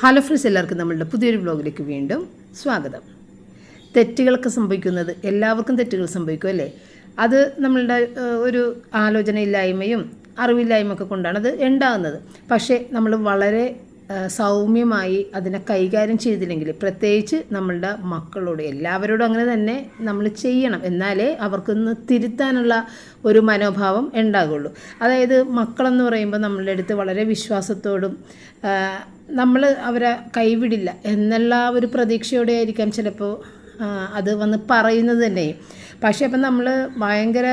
Hello friends എല്ലാവർക്കും നമ്മളുടെ പുതിയൊരു വ്ലോഗിലേക്ക് വീണ്ടും സ്വാഗതം. തെറ്റുകളൊക്കെ സംഭവിക്കുന്നത് എല്ലാവർക്കും തെറ്റുകൾ സംഭവിക്കും അല്ലേ? അത് നമ്മളുടെ ഒരു ആലോചനയില്ലായ്മയും അറിവില്ലായ്മയൊക്കെ കൊണ്ടാണ് അത് ഉണ്ടാകുന്നത്. പക്ഷേ നമ്മൾ വളരെ സൗമ്യമായി അതിനെ കൈകാര്യം ചെയ്തില്ലെങ്കിൽ പ്രത്യേകിച്ച് നമ്മളുടെ മക്കളോട് എല്ലാവരോടും അങ്ങനെ തന്നെ നമ്മൾ ചെയ്യണം. എന്നാലേ അവർക്കൊന്ന് തിരുത്താനുള്ള ഒരു മനോഭാവം ഉണ്ടാകുള്ളൂ. അതായത് മക്കളെന്ന് പറയുമ്പോൾ നമ്മളുടെ അടുത്ത് വളരെ വിശ്വാസത്തോടും നമ്മൾ അവരെ കൈവിടില്ല എന്നുള്ള ഒരു പ്രതീക്ഷയോടെ ആയിരിക്കാം ചിലപ്പോൾ അത് വന്ന് പറയുന്നത് തന്നെ പക്ഷേ അപ്പം നമ്മൾ ഭയങ്കര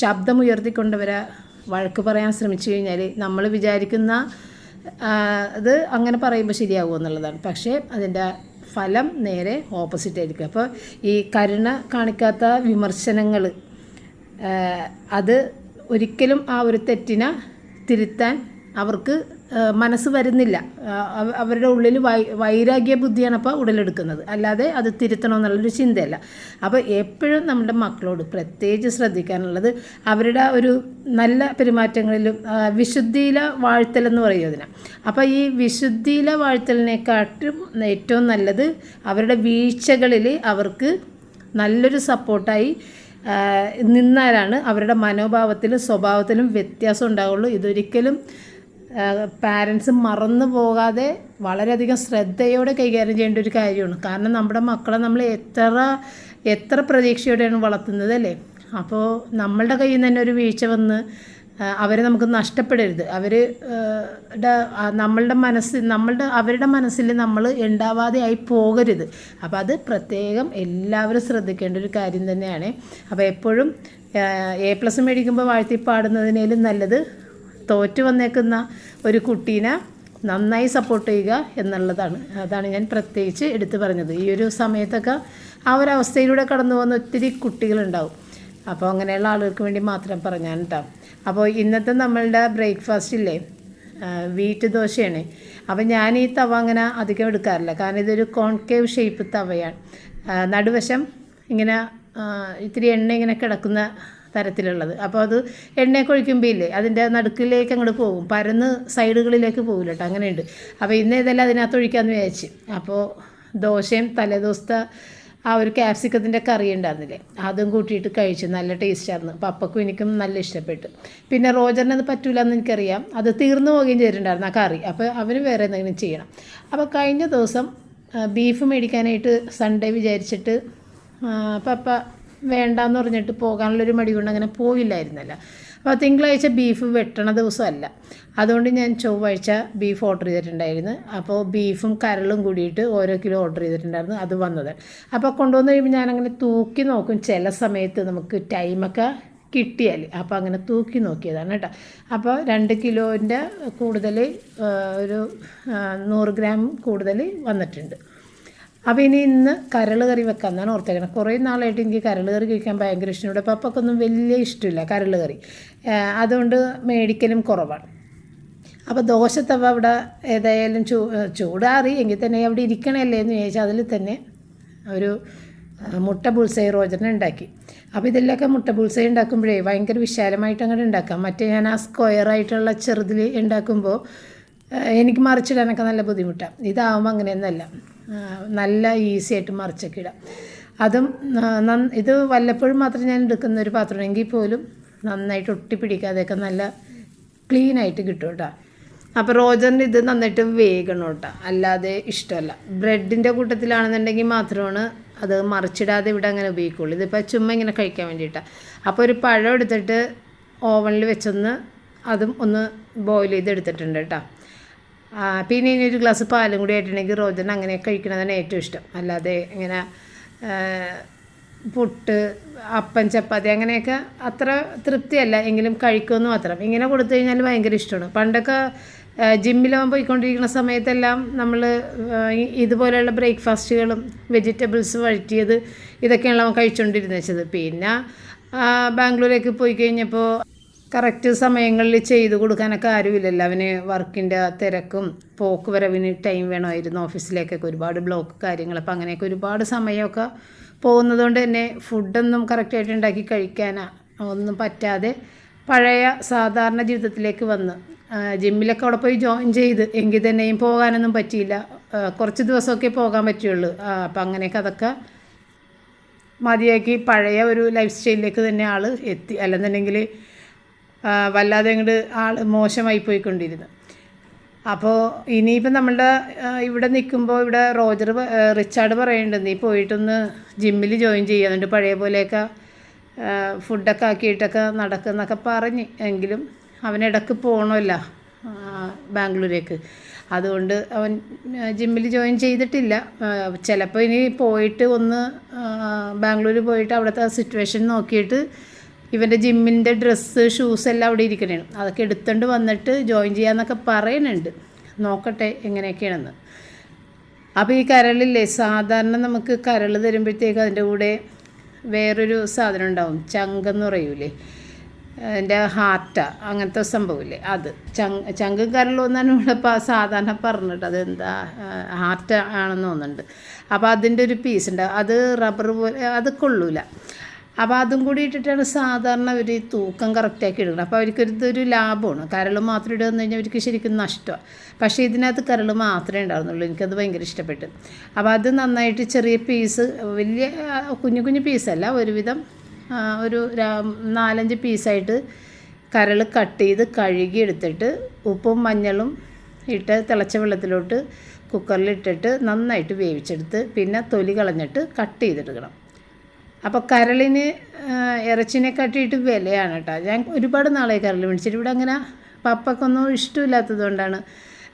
ശബ്ദമുയർത്തിക്കൊണ്ടവരെ വഴക്ക് പറയാൻ ശ്രമിച്ചു കഴിഞ്ഞാൽ നമ്മൾ വിചാരിക്കുന്ന അത് അങ്ങനെ പറയുമ്പോൾ ശരിയാകുമോ എന്നുള്ളതാണ്. പക്ഷേ അതിന്റെ ഫലം നേരെ ഓപ്പോസിറ്റ് ആയിരിക്കും. അപ്പോൾ ഈ കരുണ കാണിക്കാത്ത വിമർശനങ്ങൾ അത് ഒരിക്കലും ആ ഒരു തെറ്റിനെ തിരുത്താൻ അവർക്ക് മനസ്സ് വരുന്നില്ല. അവരുടെ ഉള്ളിൽ വൈ വൈരാഗ്യ ബുദ്ധിയാണ് അപ്പോൾ ഉടലെടുക്കുന്നത്. അല്ലാതെ അത് തിരുത്തണമെന്നുള്ളൊരു ചിന്തയല്ല. അപ്പോൾ എപ്പോഴും നമ്മുടെ മക്കളോട് പ്രത്യേകിച്ച് ശ്രദ്ധിക്കാനുള്ളത് അവരുടെ ഒരു നല്ല പെരുമാറ്റങ്ങളിലും വിശുദ്ധിയിലെ വാഴ്ത്തലെന്ന് പറയും അതിനെ. അപ്പോൾ ഈ വിശുദ്ധിയിലെ വാഴ്ത്തലിനെക്കാട്ടും ഏറ്റവും നല്ലത് അവരുടെ വീഴ്ചകളിൽ അവർക്ക് നല്ലൊരു സപ്പോർട്ടായി നിന്നാലാണ് അവരുടെ മനോഭാവത്തിലും സ്വഭാവത്തിലും വ്യത്യാസം ഉണ്ടാവുള്ളൂ. ഇതൊരിക്കലും പാരൻസ് മറന്നു പോകാതെ വളരെയധികം ശ്രദ്ധയോടെ കൈകാര്യം ചെയ്യേണ്ട ഒരു കാര്യമാണ്. കാരണം നമ്മുടെ മക്കളെ നമ്മൾ എത്ര എത്ര പ്രതീക്ഷയോടെയാണ് വളർത്തുന്നത് അല്ലേ? അപ്പോൾ നമ്മളുടെ കയ്യിൽ നിന്ന് തന്നെ ഒരു വീഴ്ച വന്ന് അവരെ നമുക്ക് നഷ്ടപ്പെടരുത്. അവർ നമ്മളുടെ മനസ്സിൽ നമ്മളുടെ അവരുടെ മനസ്സിൽ നമ്മൾ ഉണ്ടാവാതെ ആയി പോകരുത്. അപ്പോൾ അത് പ്രത്യേകം എല്ലാവരും ശ്രദ്ധിക്കേണ്ട ഒരു കാര്യം തന്നെയാണ്. അപ്പോൾ എപ്പോഴും എ പ്ലസ് മേടിക്കുമ്പോൾ വാഴ്ത്തി പാടുന്നതിനേലും നല്ലത് തോറ്റു വന്നേക്കുന്ന ഒരു കുട്ടീനെ നന്നായി സപ്പോർട്ട് ചെയ്യുക എന്നുള്ളതാണ്. അതാണ് ഞാൻ പ്രത്യേകിച്ച് എടുത്തു പറഞ്ഞത്. ഈ ഒരു സമയത്തൊക്കെ ആ ഒരു അവസ്ഥയിലൂടെ കടന്നു പോകുന്ന ഒത്തിരി കുട്ടികളുണ്ടാവും. അപ്പോൾ അങ്ങനെയുള്ള ആളുകൾക്ക് വേണ്ടി മാത്രം പറഞ്ഞാണ് കേട്ടോ അപ്പോൾ ഇന്നത്തെ നമ്മളുടെ ബ്രേക്ക്ഫാസ്റ്റ് ഇല്ലേ? വീറ്റ് ദോശയാണ്. അപ്പോൾ ഞാൻ ഈ തവ അങ്ങനെ അധികം എടുക്കാറില്ല. കാരണം ഇതൊരു കോൺകേവ് ഷേപ്പ് തവയാണ്. നടുവശം ഇങ്ങനെ ഇത്തിരി എണ്ണ ഇങ്ങനെ കിടക്കുന്ന തരത്തിലുള്ളത്. അപ്പോൾ അത് എണ്ണയൊക്കെ ഒഴിക്കുമ്പോൾ ഇല്ലേ അതിന്റെ നടുക്കിലേക്ക് അങ്ങോട്ട് പോകും. പരന്ന് സൈഡുകളിലേക്ക് പോകില്ല കേട്ടോ അങ്ങനെയുണ്ട്. അപ്പോൾ ഇന്ന് ഇതെല്ലാം അതിനകത്ത് ഒഴിക്കാമെന്ന് വിചാരിച്ച്. അപ്പോൾ ദോശയും തലേദിവസത്തെ ആ ഒരു ക്യാപ്സിക്കത്തിന്റെ കറി ഉണ്ടായിരുന്നില്ലേ അതും കൂട്ടിയിട്ട് കഴിച്ചു നല്ല ടേസ്റ്റായിരുന്നു പപ്പക്കും എനിക്കും നല്ല ഇഷ്ടപ്പെട്ടു. പിന്നെ റോജറിന് അത് പറ്റൂല എന്ന് എനിക്കറിയാം. അത് തീർന്നു പോവുകയും ചെയ്തിട്ടുണ്ടായിരുന്നു ആ കറി. അപ്പോൾ അവന് വേറെ എന്തെങ്കിലും ചെയ്യണം. അപ്പോൾ കഴിഞ്ഞ ദിവസം ബീഫ് മേടിക്കാനായിട്ട് സൺഡേ വിചാരിച്ചിട്ട് പപ്പ വേണ്ടാന്ന് പറഞ്ഞിട്ട് പോകാനുള്ളൊരു മടി കൊണ്ട് അങ്ങനെ പോയില്ലായിരുന്നല്ലോ. അപ്പോൾ തിങ്കളാഴ്ച ബീഫ് വെട്ടണ ദിവസമല്ല. അതുകൊണ്ട് ഞാൻ ചൊവ്വാഴ്ച ബീഫ് ഓർഡർ ചെയ്തിട്ടുണ്ടായിരുന്നു. അപ്പോൾ ബീഫും കരളും കൂടിയിട്ട് ഓരോ കിലോ ഓർഡർ ചെയ്തിട്ടുണ്ടായിരുന്നു. അത് വന്നത്. അപ്പോൾ കൊണ്ടുവന്ന് കഴിയുമ്പോൾ ഞാനങ്ങനെ തൂക്കി നോക്കും. ചില സമയത്ത് നമുക്ക് ടൈമൊക്കെ കിട്ടിയാൽ. അപ്പോൾ അങ്ങനെ തൂക്കി നോക്കിയതാണ് കേട്ടോ. അപ്പോൾ രണ്ട് കിലോന്റെ കൂടുതൽ ഒരു നൂറ് ഗ്രാം കൂടുതൽ വന്നിട്ടുണ്ട്. അപ്പോൾ ഇനി ഇന്ന് കരൾ കറി വെക്കാം എന്നാണ് ഓർത്തേക്കണം കുറേ നാളായിട്ട് എനിക്ക് കരൾ കറി കഴിക്കാൻ ഭയങ്കര ഇഷ്ടം. ഇവിടെ പപ്പക്കൊന്നും വലിയ ഇഷ്ടമില്ല കരൾ കറി. അതുകൊണ്ട് മേടിക്കലും കുറവാണ്. അപ്പോൾ ദോശത്തവ അവിടെ ഏതായാലും ചൂ ചൂടാറി. എങ്കിൽ തന്നെ അവിടെ ഇരിക്കണല്ലേ എന്ന് ചോദിച്ചാൽ അതിൽ തന്നെ ഒരു മുട്ട ബുൾസൈ റോജന ഉണ്ടാക്കി. അപ്പോൾ ഇതിലൊക്കെ മുട്ട ബുൾസൈ ഉണ്ടാക്കുമ്പോഴേ ഭയങ്കര വിശാലമായിട്ട് അങ്ങോട്ട് ഉണ്ടാക്കാം. മറ്റേ ഞാൻ ആ സ്ക്വയർ ആയിട്ടുള്ള ചെറുതിൽ ഉണ്ടാക്കുമ്പോൾ എനിക്ക് മറിച്ചിടാനൊക്കെ നല്ല ബുദ്ധിമുട്ടാണ് ഇതാവുമ്പോൾ അങ്ങനെയൊന്നുമല്ല. ആ, നല്ല ഈസി ആയിട്ട് മറിച്ചൊക്കെ ഇടാം. അതും ഇത് വല്ലപ്പോഴും മാത്രം ഞാൻ എടുക്കുന്ന ഒരു പാത്രമാണെങ്കിൽ പോലും നന്നായിട്ട് ഒട്ടിപ്പിടിക്കാതെയൊക്കെ നല്ല ക്ലീൻ ആയിട്ട് കിട്ടും കേട്ടോ അപ്പോൾ റോജറിന് ഇത് നന്നായിട്ട് വേഗണം കേട്ടോ അല്ലാതെ ഇഷ്ടമല്ല. ബ്രെഡിന്റെ കൂട്ടത്തിലാണെന്നുണ്ടെങ്കിൽ മാത്രമാണ് അത് മറിച്ചിടാതെ ഇവിടെ അങ്ങനെ ഉപയോഗിക്കുള്ളൂ. ഇതിപ്പോൾ ചുമ്മാ ഇങ്ങനെ കഴിക്കാൻ വേണ്ടിയിട്ടാണ് അപ്പോൾ ഒരു പഴം എടുത്തിട്ട് ഓവനിൽ വെച്ചൊന്ന് അതും ഒന്ന് ബോയിൽ ചെയ്ത് എടുത്തിട്ടുണ്ട് കേട്ടോ പിന്നെ ഇനി ഒരു ഗ്ലാസ് പാലും കൂടി ആയിട്ടുണ്ടെങ്കിൽ റോജൻ അങ്ങനെ കഴിക്കണതാണ് ഏറ്റവും ഇഷ്ടം. അല്ലാതെ ഇങ്ങനെ പുട്ട് അപ്പം ചപ്പാത്തി അങ്ങനെയൊക്കെ അത്ര തൃപ്തിയല്ല. എങ്കിലും കഴിക്കുമെന്ന് മാത്രം. ഇങ്ങനെ കൊടുത്തു കഴിഞ്ഞാൽ ഭയങ്കര ഇഷ്ടമാണ്. പണ്ടൊക്കെ ജിമ്മിലാവാൻ പോയിക്കൊണ്ടിരിക്കുന്ന സമയത്തെല്ലാം നമ്മൾ ഇതുപോലെയുള്ള ബ്രേക്ക്ഫാസ്റ്റുകളും വെജിറ്റബിൾസ് വഴറ്റിയത് ഇതൊക്കെയാണ് കഴിച്ചുകൊണ്ടിരുന്നത് പിന്നെ ബാംഗ്ലൂരേക്ക് പോയി കഴിഞ്ഞപ്പോൾ കറക്റ്റ് സമയങ്ങളിൽ ചെയ്ത് കൊടുക്കാനൊക്കെ ആരുമില്ലല്ലോ. അവന് വർക്കിന്റെ തിരക്കും പോക്ക് വരവിന് ടൈം വേണമായിരുന്നു. ഓഫീസിലേക്കൊക്കെ ഒരുപാട് ബ്ലോക്ക് കാര്യങ്ങൾ അപ്പോൾ അങ്ങനെയൊക്കെ ഒരുപാട് സമയമൊക്കെ പോകുന്നതുകൊണ്ട് തന്നെ ഫുഡൊന്നും കറക്റ്റായിട്ട് ഉണ്ടാക്കി കഴിക്കാനോ ഒന്നും പറ്റാതെ പഴയ സാധാരണ ജീവിതത്തിലേക്ക് വന്ന്. ജിമ്മിലൊക്കെ അവിടെ പോയി ജോയിൻ ചെയ്ത് എങ്കിൽ തന്നെയും പോകാനൊന്നും പറ്റിയില്ല. കുറച്ച് ദിവസമൊക്കെ പോകാൻ പറ്റുള്ളൂ. അപ്പം അങ്ങനെയൊക്കെ അതൊക്കെ മതിയാക്കി പഴയ ഒരു ലൈഫ് സ്റ്റൈലിലേക്ക് തന്നെ ആൾ എത്തി. അല്ലെന്നുണ്ടെങ്കിൽ വല്ലാതെ അങ്ങോട്ട് ആൾ മോശമായി പോയിക്കൊണ്ടിരുന്നു. അപ്പോൾ ഇനിയിപ്പോൾ നമ്മളുടെ ഇവിടെ നിൽക്കുമ്പോൾ ഇവിടെ റോജർ റിച്ചാർഡ് പറയുന്നുണ്ട് നീ പോയിട്ടൊന്ന് ജിമ്മിൽ ജോയിൻ ചെയ്യുക എന്നിട്ട് പഴയ പോലെയൊക്കെ ഫുഡൊക്കെ ആക്കിയിട്ടൊക്കെ നടക്കുന്നൊക്കെ പറഞ്ഞ് എങ്കിലും അവനിടക്ക് പോകണമല്ല ബാംഗ്ലൂരേക്ക്. അതുകൊണ്ട് അവൻ ജിമ്മിൽ ജോയിൻ ചെയ്തിട്ടില്ല. ചിലപ്പോൾ ഇനി പോയിട്ട് ഒന്ന് ബാംഗ്ലൂർ പോയിട്ട് അവിടുത്തെ സിറ്റുവേഷൻ നോക്കിയിട്ട് ഇവന്റെ ജിമ്മിന്റെ ഡ്രസ്സ് ഷൂസ് എല്ലാം അവിടെ ഇരിക്കണേ അതൊക്കെ എടുത്തുകൊണ്ട് വന്നിട്ട് ജോയിൻ ചെയ്യാമെന്നൊക്കെ പറയുന്നുണ്ട് നോക്കട്ടെ എങ്ങനെയൊക്കെയാണെന്ന്. അപ്പോൾ ഈ കരളില്ലേ സാധാരണ നമുക്ക് കരൾ തരുമ്പോഴത്തേക്ക് അതിന്റെ കൂടെ വേറൊരു സാധനം ഉണ്ടാവും. ചങ്കെന്ന് പറയൂലേ? എന്റെ ഹാർട്ട അങ്ങനത്തെ സംഭവമില്ലേ അത്. ചങ് ചങ്കും കരളും എന്നാണ് ഇവിടെ സാധാരണ പറഞ്ഞിട്ട്. അതെന്താ ഹാർട്ട് ആണെന്ന് തോന്നുന്നുണ്ട്. അപ്പോൾ അതിന്റെ ഒരു പീസ് ഉണ്ട്. അത് റബ്ബർ പോലെ അത് കൊള്ളൂല. അപ്പോൾ അതും കൂടി ഇട്ടിട്ടാണ് സാധാരണ അവർ തൂക്കം കറക്റ്റാക്കി എടുക്കുന്നത് അപ്പോൾ അവർക്കൊരു ഇതൊരു ലാഭമാണ്. കരൾ മാത്രം ഇടുക എന്ന് കഴിഞ്ഞാൽ അവർക്ക് ശരിക്കും നഷ്ടമാണ് പക്ഷേ ഇതിനകത്ത് കരൾ മാത്രമേ ഉണ്ടായിരുന്നുള്ളൂ. എനിക്കത് ഭയങ്കര ഇഷ്ടപ്പെട്ടു. അപ്പോൾ അത് നന്നായിട്ട് ചെറിയ പീസ് വലിയ കുഞ്ഞു കുഞ്ഞു പീസല്ല ഒരുവിധം ഒരു നാലഞ്ച് പീസായിട്ട് കരൾ കട്ട് ചെയ്ത് കഴുകി എടുത്തിട്ട് ഉപ്പും മഞ്ഞളും ഇട്ട് തിളച്ച വെള്ളത്തിലോട്ട് കുക്കറിലിട്ടിട്ട് നന്നായിട്ട് വേവിച്ചെടുത്ത് പിന്നെ തൊലി കളഞ്ഞിട്ട് കട്ട് ചെയ്തെടുക്കണം. അപ്പോൾ കരളിന് ഇറച്ചിനെ കട്ടിയിട്ട് വിലയാണ് കേട്ടോ. ഞാൻ ഒരുപാട് നാളായി കരൾ മേടിച്ചിട്ട് ഇവിടെ അങ്ങനെ പപ്പക്കൊന്നും ഇഷ്ടമില്ലാത്തത് കൊണ്ടാണ്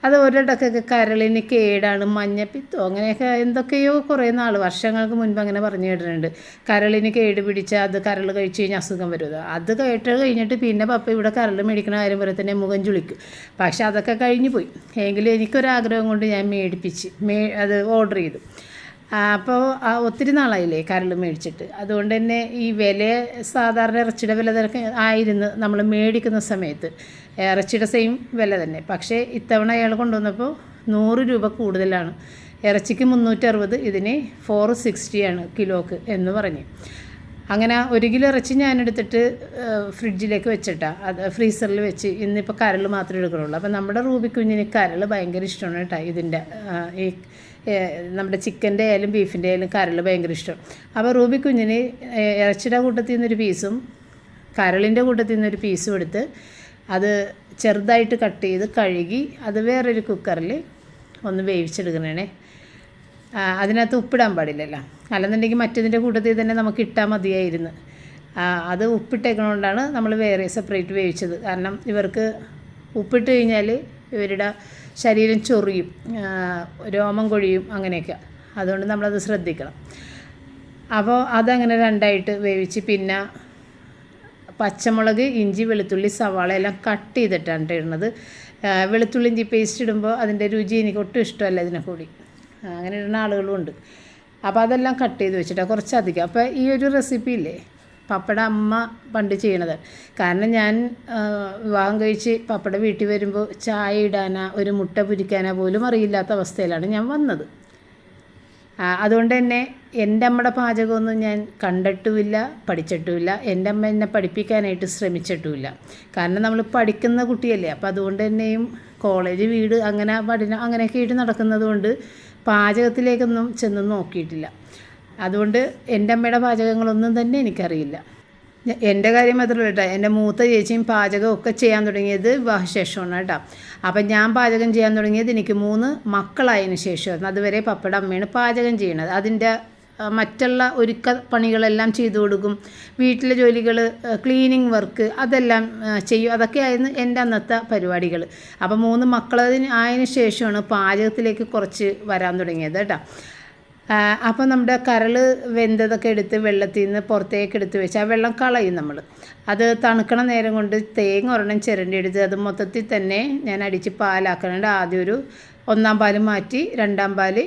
അത് ഒരിടക്കൊക്കെ കരളിന് കേടാണ് മഞ്ഞപ്പിത്തോ അങ്ങനെയൊക്കെ എന്തൊക്കെയോ കുറേ നാൾ വർഷങ്ങൾക്ക് മുൻപ് അങ്ങനെ പറഞ്ഞു കേട്ടിട്ടുണ്ട്. കരളിന് കേട് പിടിച്ച അത് കരൾ കഴിച്ച് കഴിഞ്ഞാൽ അസുഖം വരുന്നത് അത് കേട്ട് കഴിഞ്ഞിട്ട് പിന്നെ പപ്പ ഇവിടെ കരൾ മേടിക്കണ കാര്യം പോലെ തന്നെ മുഖം ചുളിക്കും. പക്ഷെ അതൊക്കെ കഴിഞ്ഞു പോയി. എങ്കിലും എനിക്കൊരാഗ്രഹം കൊണ്ട് ഞാൻ മേടിപ്പിച്ച് മേ അത് ഓർഡർ ചെയ്തു. അപ്പോൾ ഒത്തിരി നാളായില്ലേ കരൾ മേടിച്ചിട്ട്. അതുകൊണ്ട് തന്നെ ഈ വില സാധാരണ ഇറച്ചിയുടെ വില തിരക്ക് ആയിരുന്നു നമ്മൾ മേടിക്കുന്ന സമയത്ത്. ഇറച്ചിയുടെ സെയിം വില തന്നെ. പക്ഷേ ഇത്തവണ അയാൾ കൊണ്ടുവന്നപ്പോൾ നൂറ് രൂപ കൂടുതലാണ്. ഇറച്ചിക്ക് മുന്നൂറ്ററുപത് ഇതിന് ഫോർ സിക്സ്റ്റിയാണ് കിലോക്ക് എന്ന് പറഞ്ഞ്. അങ്ങനെ ഒരു കിലോ ഇറച്ചി ഞാനെടുത്തിട്ട് ഫ്രിഡ്ജിലേക്ക് വെച്ചിട്ടാ. അത് ഫ്രീസറിൽ വെച്ച് ഇന്നിപ്പോൾ കരൾ മാത്രമേ എടുക്കുന്നുള്ളൂ അപ്പോൾ നമ്മുടെ റൂബി കുഞ്ഞിന് കരൾ ഭയങ്കര ഇഷ്ടമാണ് കേട്ടോ ഇതിന്റെ ഈ നമ്മുടെ ചിക്കന്റെ ആയാലും ബീഫിന്റെ ആയാലും കരൾ ഭയങ്കര ഇഷ്ടം. അപ്പോൾ റൂബി കുഞ്ഞിന് ഇറച്ചിയുടെ കൂട്ടത്തിൽ നിന്നൊരു പീസും കരളിന്റെ കൂട്ടത്തിൽ നിന്നൊരു പീസും എടുത്ത് അത് ചെറുതായിട്ട് കട്ട് ചെയ്ത് കഴുകി അത് വേറൊരു കുക്കറിൽ ഒന്ന് വേവിച്ചെടുക്കണേ അതിനകത്ത് ഉപ്പിടാൻ പാടില്ലല്ലോ. അല്ലെന്നുണ്ടെങ്കിൽ മറ്റതിന്റെ കൂട്ടത്തിൽ തന്നെ നമുക്ക് ഇട്ടാൽ മതിയായിരുന്നു. അത് ഉപ്പിട്ടേക്കണോണ്ടാണ് നമ്മൾ വേറെ സെപ്പറേറ്റ് വേവിച്ചത്. കാരണം ഇവർക്ക് ഉപ്പിട്ട് കഴിഞ്ഞാൽ ഇവരുടെ ശരീരം ചൊറിയും രോമം കൊഴിയും അങ്ങനെയൊക്കെ. അതുകൊണ്ട് നമ്മളത് ശ്രദ്ധിക്കണം. അപ്പോൾ അതങ്ങനെ രണ്ടായിട്ട് വേവിച്ച് പിന്നെ പച്ചമുളക് ഇഞ്ചി വെളുത്തുള്ളി സവാള എല്ലാം കട്ട് ചെയ്തിട്ടാണ് ട്ടോ ഇടുന്നത് വെളുത്തുള്ളി ഇഞ്ചി പേസ്റ്റ് ഇടുമ്പോൾ അതിന്റെ രുചി എനിക്ക് ഒട്ടും ഇഷ്ടമല്ല ഇതിനെ കൂടി അങ്ങനെ ഇടുന്ന ആളുകളും ഉണ്ട്. അപ്പോൾ അതെല്ലാം കട്ട് ചെയ്ത് വെച്ചിട്ടാണ് കുറച്ചധികം. അപ്പോൾ ഈ ഒരു റെസിപ്പി ഇല്ലേ? പപ്പട അമ്മ പണ്ട് ചെയ്യണത്. കാരണം ഞാൻ വിവാഹം കഴിച്ച് പപ്പട വീട്ടിൽ വരുമ്പോൾ ചായ ഇടാനാ ഒരു മുട്ട പുരിക്കാനാ പോലും അറിയില്ലാത്ത അവസ്ഥയിലാണ് ഞാൻ വന്നത്. അതുകൊണ്ട് തന്നെ എന്റെ അമ്മയുടെ പാചകമൊന്നും ഞാൻ കണ്ടിട്ടുമില്ല പഠിച്ചിട്ടുമില്ല. എന്റെ അമ്മ എന്നെ പഠിപ്പിക്കാനായിട്ട് ശ്രമിച്ചിട്ടുമില്ല. കാരണം നമ്മൾ പഠിക്കുന്ന കുട്ടിയല്ലേ. അപ്പോൾ അതുകൊണ്ട് തന്നെയും കോളേജ് വീട് അങ്ങനെ പഠനം അങ്ങനെയൊക്കെ ആയിട്ട് നടക്കുന്നത് കൊണ്ട് പാചകത്തിലേക്കൊന്നും ചെന്ന് നോക്കിയിട്ടില്ല. അതുകൊണ്ട് എന്റെ അമ്മയുടെ പാചകങ്ങളൊന്നും തന്നെ എനിക്കറിയില്ല. എന്റെ കാര്യം മാത്രമല്ല കേട്ടോ. എന്റെ മൂത്ത ചേച്ചിയും പാചകം ഒക്കെ ചെയ്യാൻ തുടങ്ങിയത് വിവാഹശേഷമാണ് കേട്ടോ. അപ്പം ഞാൻ പാചകം ചെയ്യാൻ തുടങ്ങിയത് എനിക്ക് മൂന്ന് മക്കളായതിനു ശേഷമായിരുന്നു. അതുവരെ പപ്പയുടെ അമ്മയാണ് പാചകം ചെയ്യണത്. അതിന്റെ മറ്റുള്ള ഒരുക്ക പണികളെല്ലാം ചെയ്തു കൊടുക്കും. വീട്ടിലെ ജോലികൾ ക്ലീനിങ് വർക്ക് അതെല്ലാം ചെയ്യും. അതൊക്കെയായിരുന്നു എന്റെ അന്നത്തെ പരിപാടികൾ അപ്പോൾ മൂന്ന് മക്കളതിന് ആയതിന് ശേഷമാണ് പാചകത്തിലേക്ക് കുറച്ച് വരാൻ തുടങ്ങിയത് കേട്ടോ. അപ്പോൾ നമ്മുടെ കരൾ വെന്തതൊക്കെ എടുത്ത് വെള്ളത്തിൽ നിന്ന് പുറത്തേക്ക് എടുത്ത് വെച്ച് ആ വെള്ളം കളയും നമ്മൾ അത് തണുക്കണ നേരം കൊണ്ട് തേങ്ങ ഒരെണ്ണം ചിരണ്ടി എടുത്ത് അത് മൊത്തത്തിൽ തന്നെ ഞാൻ അടിച്ച് പാലാക്കണുണ്ട്. ആദ്യം ഒരു ഒന്നാം പാൽ മാറ്റി രണ്ടാം പാൽ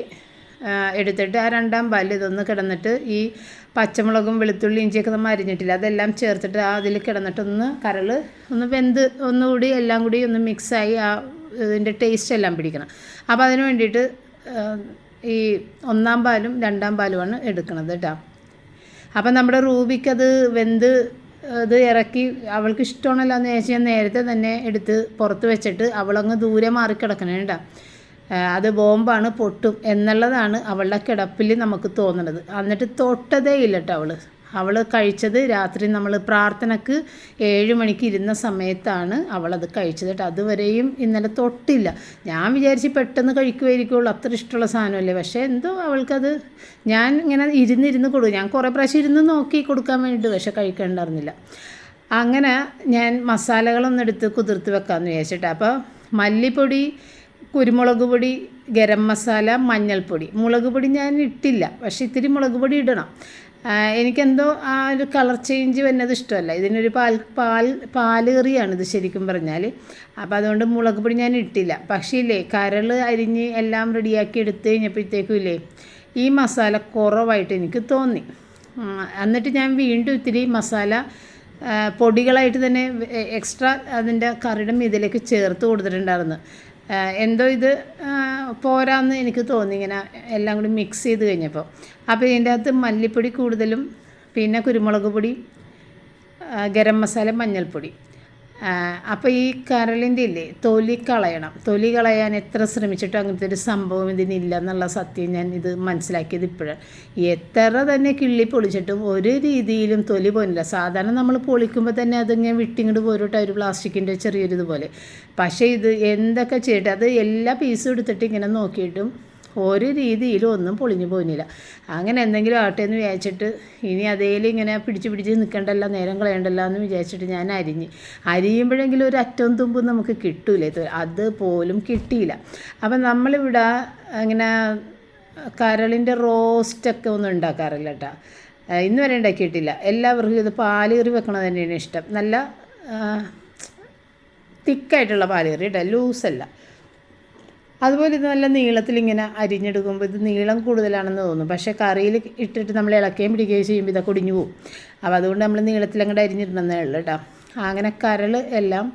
എടുത്തിട്ട് ആ രണ്ടാം പാലിൽ ഇതൊന്ന് കിടന്നിട്ട് ഈ പച്ചമുളകും വെളുത്തുള്ളി ഇഞ്ചിയൊക്കെ നമ്മൾ അരിഞ്ഞിട്ടില്ല. അതെല്ലാം ചേർത്തിട്ട് ആ അതിൽ കിടന്നിട്ടൊന്ന് കരൾ ഒന്ന് വെന്ത് ഒന്നുകൂടി എല്ലാം കൂടി ഒന്ന് മിക്സായി ആ ഇതിന്റെ ടേസ്റ്റ് എല്ലാം പിടിക്കണം. അപ്പോൾ അതിന് വേണ്ടിയിട്ട് ഈ ഒന്നാം പാലും രണ്ടാം പാലുമാണ് എടുക്കുന്നത് കേട്ടോ അപ്പം നമ്മുടെ റൂബിക്കത് വെന്ത് ഇത് ഇറക്കി അവൾക്ക് ഇഷ്ടമാണല്ലോ എന്ന് ചോദിച്ചാൽ നേരത്തെ തന്നെ എടുത്ത് പുറത്ത് വെച്ചിട്ട് അവളങ്ങ് ദൂരെ മാറിക്കിടക്കണേ കേട്ടോ അത് ബോംബാണ് പൊട്ടും എന്നുള്ളതാണ് അവളുടെ കിടപ്പിൽ നമുക്ക് തോന്നുന്നത്. എന്നിട്ട് തൊട്ടതേ ഇല്ല കേട്ടോ അവൾ അവൾ കഴിച്ചത് രാത്രി നമ്മൾ പ്രാർത്ഥനക്ക് ഏഴ് മണിക്ക് ഇരുന്ന സമയത്താണ് അവളത് കഴിച്ചത് കേട്ടോ. അതുവരെയും ഇന്നലെ തൊട്ടില്ല. ഞാൻ വിചാരിച്ച് പെട്ടെന്ന് കഴിക്കുമായിരിക്കുള്ളൂ അത്ര ഇഷ്ടമുള്ള സാധനമല്ലേ? പക്ഷേ എന്തോ അവൾക്കത് ഞാൻ ഇങ്ങനെ ഇരുന്നിരുന്ന് കൊടുക്കും ഞാൻ കുറേ പ്രാവശ്യം ഇരുന്ന് നോക്കി കൊടുക്കാൻ വേണ്ടിയിട്ട് പക്ഷേ കഴിക്കേണ്ടായിരുന്നില്ല അങ്ങനെ ഞാൻ മസാലകളൊന്നെടുത്ത് കുതിർത്ത് വെക്കാമെന്ന് വിചാരിച്ചിട്ടാണ് അപ്പോൾ മല്ലിപ്പൊടി കുരുമുളക് പൊടി ഗരം മസാല മഞ്ഞൾപ്പൊടി. മുളക് പൊടി ഞാൻ ഇട്ടില്ല പക്ഷേ ഇത്തിരി മുളക് പൊടി ഇടണം. എനിക്കെന്തോ ആ ഒരു കളർ ചേഞ്ച് വരുന്നത് ഇഷ്ടമല്ല. ഇതിനൊരു പാൽ പാൽ പാലേറിയാണ് ഇത് ശരിക്കും പറഞ്ഞാൽ അപ്പോൾ അതുകൊണ്ട് മുളക് പൊടി ഞാൻ ഇട്ടില്ല. പക്ഷേ ഇല്ലേ കരൾ അരിഞ്ഞ് എല്ലാം റെഡിയാക്കി എടുത്തു കഴിഞ്ഞപ്പോഴത്തേക്കും ഇല്ലേ ഈ മസാല കുറവായിട്ട് എനിക്ക് തോന്നി. എന്നിട്ട് ഞാൻ വീണ്ടും ഇത്തിരി മസാല പൊടികളായിട്ട് തന്നെ എക്സ്ട്രാ അതിന്റെ കറിയുടെ മീതിലേക്ക് ചേർത്ത് കൊടുത്തിട്ടുണ്ടായിരുന്നു. എന്തോ ഇത് പോരാന്ന് എനിക്ക് തോന്നി ഇങ്ങനെ എല്ലാം കൂടി മിക്സ് ചെയ്ത് കഴിഞ്ഞപ്പോൾ അപ്പോൾ ഇതിന്റെ അകത്ത് മല്ലിപ്പൊടി കൂടുതലും പിന്നെ കുരുമുളക് പൊടി ഗരം മസാല മഞ്ഞൾപ്പൊടി. അപ്പോൾ ഈ കരളിന്റെ ഇല്ലേ തൊലി കളയണം. തൊലി കളയാൻ എത്ര ശ്രമിച്ചിട്ടും അങ്ങനത്തെ ഒരു സംഭവം ഇതിനില്ല എന്നുള്ള സത്യം ഞാൻ ഇത് മനസ്സിലാക്കിയത് ഇപ്പോഴാണ്. എത്ര തന്നെ കിള്ളി പൊളിച്ചിട്ടും ഒരു രീതിയിലും തൊലി പോലില്ല. സാധാരണ നമ്മൾ പൊളിക്കുമ്പോൾ തന്നെ അതിങ്ങനെ വിട്ടിങ്ങോട്ട് പോരോട്ട് ഒരു പ്ലാസ്റ്റിക്കിന്റെ ചെറിയൊരു ഇതുപോലെ പക്ഷേ ഇത് എന്തൊക്കെ ചെയ്തിട്ട് അത് എല്ലാ പീസും എടുത്തിട്ട് ഇങ്ങനെ നോക്കിയിട്ടും ഒരു രീതിയിലും ഒന്നും പൊളിഞ്ഞു പോകുന്നില്ല അങ്ങനെ എന്തെങ്കിലും ആട്ടെ എന്ന് വിചാരിച്ചിട്ട് ഇനി അതേലും ഇങ്ങനെ പിടിച്ച് പിടിച്ച് നിൽക്കണ്ടല്ലോ നേരം കളയണ്ടല്ല എന്ന് വിചാരിച്ചിട്ട് ഞാൻ അരിഞ്ഞ്. അരിയുമ്പോഴെങ്കിലും ഒരു അറ്റം തുമ്പും നമുക്ക് കിട്ടൂലേ. അതുപോലും കിട്ടിയില്ല. അപ്പം നമ്മളിവിടെ ഇങ്ങനെ കരളിന്റെ റോസ്റ്റൊക്കെ ഒന്നും ഉണ്ടാക്കാറില്ല കേട്ടോ. ഇന്ന് വരെ ഉണ്ടാക്കിയിട്ടില്ല. എല്ലാവർക്കും ഇത് പാലേറി വെക്കണത് തന്നെയാണ് ഇഷ്ടം. നല്ല തിക്കായിട്ടുള്ള പാലേറി കേട്ടോ. ലൂസല്ല. അതുപോലെ ഇത് നല്ല നീളത്തിൽ ഇങ്ങനെ അരിഞ്ഞെടുക്കുമ്പോൾ ഇത് നീളം കൂടുതലാണെന്ന് തോന്നും. പക്ഷേ കറിയിൽ ഇട്ടിട്ട് നമ്മൾ ഇളക്കുകയും പിടിക്കുകയും ചെയ്യുമ്പോൾ ഇതൊക്കെ ഒടിഞ്ഞു പോകും അപ്പോൾ അതുകൊണ്ട് നമ്മൾ നീളത്തിൽ അങ്ങോട്ട് അരിഞ്ഞിടണമെന്നേ ഉള്ളൂ കേട്ടോ. അങ്ങനെ കരൾ എല്ലാം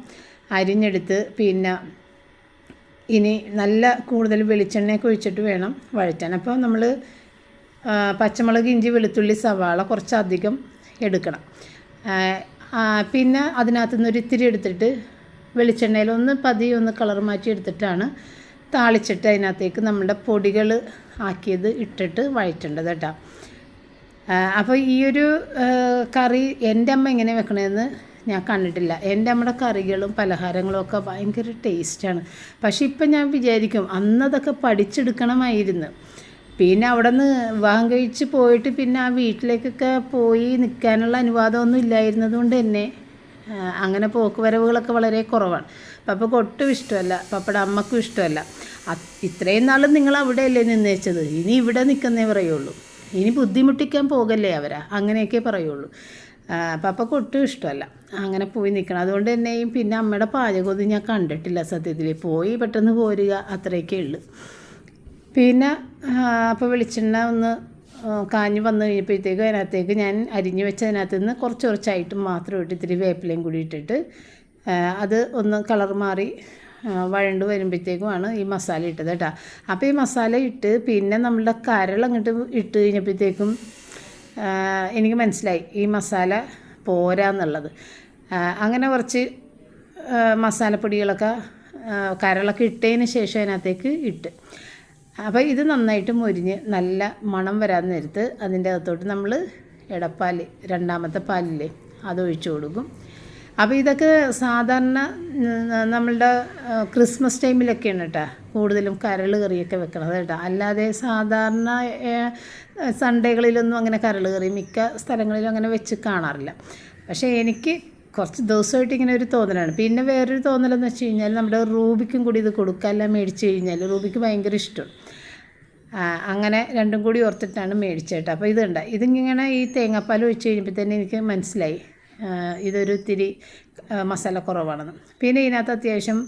അരിഞ്ഞെടുത്ത് പിന്നെ ഇനി നല്ല കൂടുതൽ വെളിച്ചെണ്ണയൊക്കെ ഒഴിച്ചിട്ട് വേണം വഴറ്റാൻ. അപ്പോൾ നമ്മൾ പച്ചമുളക് ഇഞ്ചി വെളുത്തുള്ളി സവാള കുറച്ചധികം എടുക്കണം. പിന്നെ അതിനകത്തുനിന്ന് ഒരു ഇത്തിരി എടുത്തിട്ട് വെളിച്ചെണ്ണയിൽ ഒന്ന് പതിയെ ഒന്ന് കളർ മാറ്റി എടുത്തിട്ടാണ് താളിച്ചിട്ട് അതിനകത്തേക്ക് നമ്മുടെ പൊടികൾ ആക്കിയത് ഇട്ടിട്ട് വഴറ്റേണ്ടത് കേട്ടോ. അപ്പോൾ ഈ ഒരു കറി എന്റെ അമ്മ എങ്ങനെ വെക്കണമെന്ന് ഞാൻ കണ്ടിട്ടില്ല. എന്റെ അമ്മയുടെ കറികളും പലഹാരങ്ങളും ഒക്കെ ഭയങ്കര ടേസ്റ്റാണ്. പക്ഷേ ഇപ്പം ഞാൻ വിചാരിക്കും അന്നതൊക്കെ പഠിച്ചെടുക്കണമായിരുന്നു. പിന്നെ അവിടെ നിന്ന് വിവാഹം കഴിച്ച് പോയിട്ട് പിന്നെ ആ വീട്ടിലേക്കൊക്കെ പോയി നിൽക്കാനുള്ള അനുവാദമൊന്നും ഇല്ലായിരുന്നത് കൊണ്ട് തന്നെ അങ്ങനെ പോക്ക് വരവുകളൊക്കെ വളരെ കുറവാണ്. പപ്പക്ക് ഒട്ടും ഇഷ്ടമല്ല പപ്പയുടെ അമ്മക്കും ഇഷ്ടമല്ല. ഇത്രയും നാളും നിങ്ങൾ അവിടെയല്ലേ നിന്നേച്ചത്? ഇനി ഇവിടെ നിൽക്കുന്നേ പറയുള്ളൂ. ഇനി ബുദ്ധിമുട്ടിക്കാൻ പോകല്ലേ അവരാ? അങ്ങനെയൊക്കെ പറയുള്ളൂ. പപ്പക്ക് ഒട്ടും ഇഷ്ടമല്ല. അങ്ങനെ പോയി നിൽക്കണം അതുകൊണ്ട് തന്നെയും പിന്നെ അമ്മയുടെ പാചകമൊന്നും ഞാൻ കണ്ടിട്ടില്ല സത്യത്തിൽ. പോയി പെട്ടെന്ന് പോരുക അത്രയൊക്കെ ഉള്ളു. പിന്നെ അപ്പോൾ വെളിച്ചെണ്ണ ഒന്ന് കാഞ്ഞ് വന്നു കഴിഞ്ഞപ്പോഴത്തേക്കും അതിനകത്തേക്ക് ഞാൻ അരിഞ്ഞു വെച്ചതിനകത്ത് നിന്ന് കുറച്ച് കുറച്ചായിട്ട് മാത്രം ഇട്ട് ഇത്തിരി വേപ്പിലയും കൂടി ഇട്ടിട്ട് അത് ഒന്ന് കളർ മാറി വഴണ്ട് വരുമ്പോഴത്തേക്കുമാണ് ഈ മസാല ഇട്ടത് കേട്ടോ. അപ്പോൾ ഈ മസാല ഇട്ട് പിന്നെ നമ്മളുടെ കരൾ അങ്ങോട്ട് ഇട്ട് കഴിഞ്ഞപ്പോഴത്തേക്കും എനിക്ക് മനസ്സിലായി ഈ മസാല പോരാന്നുള്ളത് അങ്ങനെ കുറച്ച് മസാലപ്പൊടികളൊക്കെ കരളൊക്കെ ഇട്ടതിന് ശേഷം അതിനകത്തേക്ക് ഇട്ട്. അപ്പോൾ ഇത് നന്നായിട്ട് മുരിഞ്ഞ് നല്ല മണം വരാൻ നേരത്ത് അതിന്റെ അകത്തോട്ട് നമ്മൾ ഇടപ്പാൽ രണ്ടാമത്തെ പാലില്ലേ അത് ഒഴിച്ചു കൊടുക്കും. അപ്പോൾ ഇതൊക്കെ സാധാരണ നമ്മളുടെ ക്രിസ്മസ് ടൈമിലൊക്കെയാണ് കേട്ടോ കൂടുതലും കരൾ കറിയൊക്കെ വെക്കണത് കേട്ടോ അല്ലാതെ സാധാരണ സൺഡേകളിലൊന്നും അങ്ങനെ കരൾ കറി മിക്ക സ്ഥലങ്ങളിലും അങ്ങനെ വെച്ച് കാണാറില്ല. പക്ഷേ എനിക്ക് കുറച്ച് ദിവസമായിട്ട് ഇങ്ങനെ ഒരു തോന്നലാണ്. പിന്നെ വേറൊരു തോന്നലെന്ന് വെച്ച് കഴിഞ്ഞാൽ നമ്മുടെ റൂബിക്കും കൂടി ഇത് കൊടുക്കാമെല്ലാം മേടിച്ച് കഴിഞ്ഞാൽ റൂബിക്ക് ഭയങ്കര ഇഷ്ടം. അങ്ങനെ രണ്ടും കൂടി ഓർത്തിട്ടാണ് മേടിച്ചേട്ടാ അപ്പോൾ ഇതുണ്ട് ഇതിങ്ങനെ ഈ തേങ്ങാപ്പാൽ ഒഴിച്ച് കഴിയുമ്പോൾ തന്നെ എനിക്ക് മനസ്സിലായി. ഇതൊരു ഇത്തിരി മസാല കുറവാണെന്ന്. പിന്നെ ഇതിനകത്ത് അത്യാവശ്യം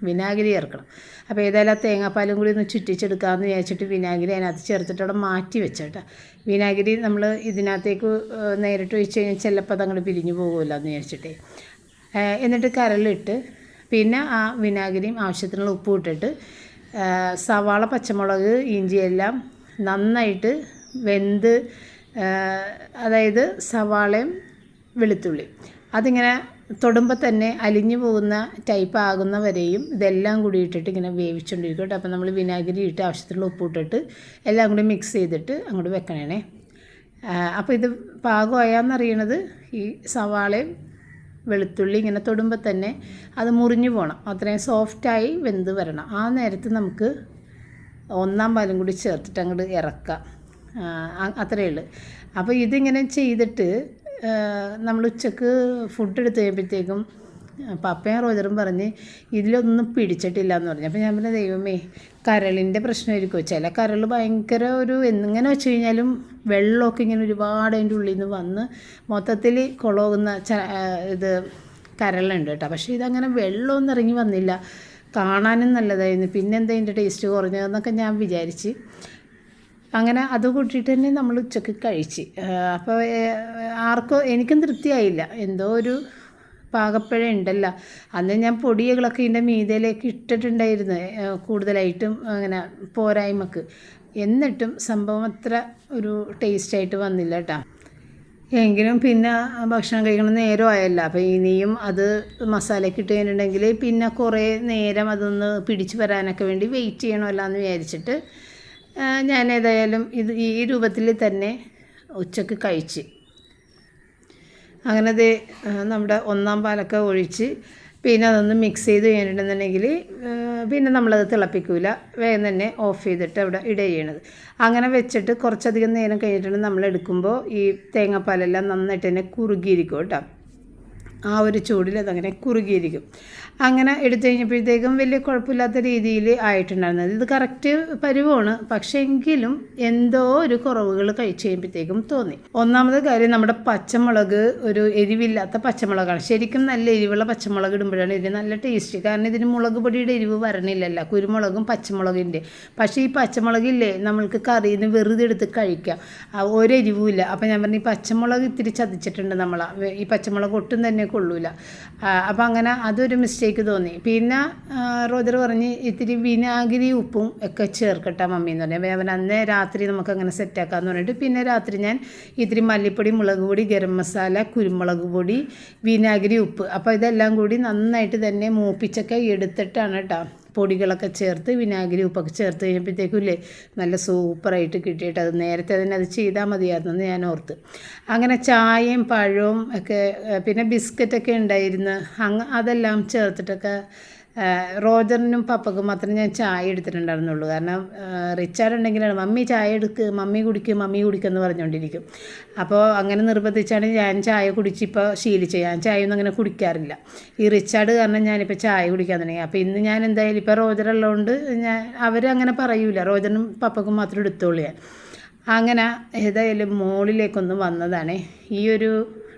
വിനാഗിരി ചേർക്കണം. അപ്പോൾ ഏതായാലും ആ തേങ്ങാപ്പാലും കൂടി ഒന്ന് ചുറ്റിച്ചെടുക്കാമെന്ന് വിചാരിച്ചിട്ട് വിനാഗിരി അതിനകത്ത് ചേർത്തിട്ട് അവിടെ മാറ്റി വെച്ചേട്ടാ വിനാഗിരി നമ്മൾ ഇതിനകത്തേക്ക് നേരിട്ട് ഒഴിച്ച് കഴിഞ്ഞാൽ ചിലപ്പോൾ അതങ്ങോട്ട് പിരിഞ്ഞു പോകുമല്ലോ എന്ന് വിചാരിച്ചിട്ടേ. എന്നിട്ട് കരളിട്ട് പിന്നെ ആ വിനാഗിരിയും ആവശ്യത്തിനുള്ള ഉപ്പ് ഇട്ടിട്ട് സവാള പച്ചമുളക് ഇഞ്ചി എല്ലാം നന്നായിട്ട് വെന്ത് അതായത് സവാളയും വെളുത്തുള്ളി. അതിങ്ങനെ തൊടുമ്പോൾ തന്നെ അലിഞ്ഞു പോകുന്ന ടൈപ്പ് ആകുന്ന വരെയും ഇതെല്ലാം കൂടി ഇട്ടിട്ട് ഇങ്ങനെ വേവിച്ചുകൊണ്ടിരിക്കും കേട്ടോ അപ്പോൾ നമ്മൾ വിനാഗിരി ഇട്ട് ആവശ്യത്തിനുള്ള ഉപ്പ് ഇട്ടിട്ട് എല്ലാം കൂടി മിക്സ് ചെയ്തിട്ട് അങ്ങോട്ട് വെക്കണേ അപ്പോൾ ഇത് പാകമായാന്നറിയണത് ഈ സവാളയും വെളുത്തുള്ളി ഇങ്ങനെ തൊടുമ്പോൾ തന്നെ അത് മുറിഞ്ഞു പോകണം അത്രയും സോഫ്റ്റായി വെന്ത് വരണം. ആ നേരത്ത് നമുക്ക് ഒന്നാം പാലും കൂടി ചേർത്തിട്ട് അങ്ങോട്ട് ഇറക്കാം. അത്രയേ ഉള്ളൂ അപ്പോൾ ഇതിങ്ങനെ ചെയ്തിട്ട് നമ്മൾ ഉച്ചയ്ക്ക് ഫുഡ് എടുത്ത് കഴിയുമ്പോഴത്തേക്കും പപ്പയും റോജറും പറഞ്ഞ് ഇതിലൊന്നും പിടിച്ചിട്ടില്ല എന്ന് പറഞ്ഞു. അപ്പോൾ ഞാൻ പറഞ്ഞ ദൈവമേ കരളിന്റെ പ്രശ്നമായിരിക്കും? ചില കരൾ ഭയങ്കര ഒരു എങ്ങനെ വെച്ച് കഴിഞ്ഞാലും വെള്ളമൊക്കെ ഇങ്ങനെ ഒരുപാട് അതിന്റെ ഉള്ളിൽ നിന്ന് വന്ന് മൊത്തത്തിൽ കുളകുന്ന ഇത് കരളുണ്ട് കേട്ടോ. പക്ഷേ ഇതങ്ങനെ വെള്ളമൊന്നും ഇറങ്ങി വന്നില്ല. കാണാനും നല്ലതായിരുന്നു. പിന്നെ എന്താ ഇതിന്റെ ടേസ്റ്റ് കുറഞ്ഞതെന്നൊക്കെ ഞാൻ വിചാരിച്ച്. അങ്ങനെ അത് കൂട്ടിയിട്ട് തന്നെ നമ്മൾ ഉച്ചയ്ക്ക് കഴിച്ച്. അപ്പോൾ ആർക്കും എനിക്കും തൃപ്തിയായില്ല. എന്തോ ഒരു പാകപ്പഴ ഉണ്ടല്ലോ. അന്ന് ഞാൻ പൊടികളൊക്കെ ഇതിന്റെ മീതയിലേക്ക് ഇട്ടിട്ടുണ്ടായിരുന്നു. കൂടുതലായിട്ടും അങ്ങനെ പോരായ്മക്ക്. എന്നിട്ടും സംഭവം അത്ര ഒരു ടേസ്റ്റായിട്ട് വന്നില്ല കേട്ടോ. എങ്കിലും പിന്നെ ഭക്ഷണം കഴിക്കണം നേരം ആയല്ലോ. അപ്പോൾ ഇനിയും അത് മസാലയ്ക്ക് ഇട്ട് കഴിഞ്ഞിട്ടുണ്ടെങ്കിൽ പിന്നെ കുറേ നേരം അതൊന്ന് പിടിച്ച് വരാനൊക്കെ വേണ്ടി വെയിറ്റ് ചെയ്യണമല്ലോ എന്ന് വിചാരിച്ചിട്ട് ഞാൻ ഏതായാലും ഇത് ഈ രൂപത്തിൽ തന്നെ ഉച്ചയ്ക്ക് കഴിച്ച്. അങ്ങനെ നമ്മുടെ ഒന്നാം പാലൊക്കെ ഒഴിച്ച് പിന്നെ അതൊന്ന് മിക്സ് ചെയ്ത് കഴിഞ്ഞിട്ടുണ്ടെന്നുണ്ടെങ്കിൽ പിന്നെ നമ്മളത് തിളപ്പിക്കൂല. വേഗം തന്നെ ഓഫ് ചെയ്തിട്ട് അവിടെ ഇടുക ചെയ്യണത്. അങ്ങനെ വെച്ചിട്ട് കുറച്ചധികം നേരം കഴിഞ്ഞിട്ടുണ്ടെങ്കിൽ നമ്മൾ എടുക്കുമ്പോൾ ഈ തേങ്ങാപ്പാലെല്ലാം നന്നായിട്ട് തന്നെ കുറുകിയിരിക്കും കേട്ടോ. ആ ഒരു ചൂടിൽ അതങ്ങനെ കുറുകിയിരിക്കും. അങ്ങനെ എടുത്തു കഴിഞ്ഞപ്പോഴത്തേക്കും വലിയ കുഴപ്പമില്ലാത്ത രീതിയിൽ ആയിട്ടുണ്ടായിരുന്നത്. ഇത് കറക്റ്റ് പരുവമാണ് പക്ഷേ എങ്കിലും എന്തോ ഒരു കുറവുകൾ കഴിച്ചു കഴിയുമ്പോഴത്തേക്കും തോന്നി. ഒന്നാമത് കാര്യം നമ്മുടെ പച്ചമുളക് ഒരു എരിവില്ലാത്ത പച്ചമുളകാണ്. ശരിക്കും നല്ല എരിവുള്ള പച്ചമുളക് ഇടുമ്പോഴാണ് ഇതിന് നല്ല ടേസ്റ്റ് കാരണം ഇതിന് മുളക് പൊടിയുടെ എരിവ് വരണില്ലല്ലോ. കുരുമുളകും പച്ചമുളകിന്റെ. പക്ഷേ ഈ പച്ചമുളകില്ലേ നമ്മൾക്ക് കറിയിൽ നിന്ന് വെറുതെ എടുത്ത് കഴിക്കാം. ഒരെരിവുമില്ല ഒരു എരിവുമില്ല. അപ്പം ഞാൻ പറഞ്ഞു ഈ പച്ചമുളക് ഇത്തിരി ചതിച്ചിട്ടുണ്ട് നമ്മൾ ഈ പച്ചമുളക് ഒട്ടും തന്നെ കൊള്ളൂല. അപ്പം അങ്ങനെ അതൊരു മിസ്റ്റേക്ക് തോന്നി. പിന്നെ റോദർ പറഞ്ഞ് ഇത്തിരി വിനാഗിരി ഉപ്പും ഒക്കെ ചേർക്കട്ടെ മമ്മി എന്ന് പറഞ്ഞു അവൻ അന്ന് രാത്രി നമുക്ക് അങ്ങനെ സെറ്റാക്കാന്ന് പറഞ്ഞിട്ട് പിന്നെ രാത്രി ഞാൻ ഇത്തിരി മല്ലിപ്പൊടി മുളക് പൊടി ഗരം മസാല കുരുമുളക് പൊടി വിനാഗിരി ഉപ്പ്. അപ്പോൾ ഇതെല്ലാം കൂടി നന്നായിട്ട് തന്നെ മൂപ്പിച്ചൊക്കെ എടുത്തിട്ടാണ് കേട്ടോ പൊടികളൊക്കെ ചേർത്ത് വിനാഗിരി ഉപ്പൊക്കെ ചേർത്ത് കഴിഞ്ഞപ്പോഴത്തേക്കും ഇല്ലേ നല്ല സൂപ്പറായിട്ട് കിട്ടിയിട്ട് അത് നേരത്തെ തന്നെ അത് ചെയ്താൽ മതിയായിരുന്നു ഞാൻ ഓർത്ത്. അങ്ങനെ ചായയും പഴവും ഒക്കെ പിന്നെ ബിസ്ക്കറ്റൊക്കെ ഉണ്ടായിരുന്നു. അങ്ങ് അതെല്ലാം ചേർത്തിട്ടൊക്കെ റോജറിനും പപ്പക്കും മാത്രമേ ഞാൻ ചായ എടുത്തിട്ടുണ്ടായിരുന്നുള്ളൂ. കാരണം റിച്ചാർഡ് ഉണ്ടെങ്കിലാണ് മമ്മി ചായ എടുക്ക് മമ്മി കുടിക്കും മമ്മി കുടിക്കുമെന്ന് പറഞ്ഞുകൊണ്ടിരിക്കും അപ്പോൾ അങ്ങനെ നിർബന്ധിച്ചാണ് ഞാൻ ചായ കുടിച്ചിപ്പോൾ ശീലിച്ചത്. ഞാൻ ചായ ഒന്നും അങ്ങനെ കുടിക്കാറില്ല. ഈ റിച്ചാർഡ് കാരണം ഞാനിപ്പോൾ ചായ കുടിക്കാൻ തുടങ്ങി. അപ്പോൾ ഇന്ന് ഞാൻ എന്തായാലും ഇപ്പോൾ റോജർ ഉള്ളതുകൊണ്ട് ഞാൻ അവരങ്ങനെ പറയൂല. റോജറിനും പപ്പക്കും മാത്രം എടുത്തോളൂ ഞാൻ. അങ്ങനെ ഏതായാലും മുകളിലേക്കൊന്ന് വന്നതാണ്. ഈ ഒരു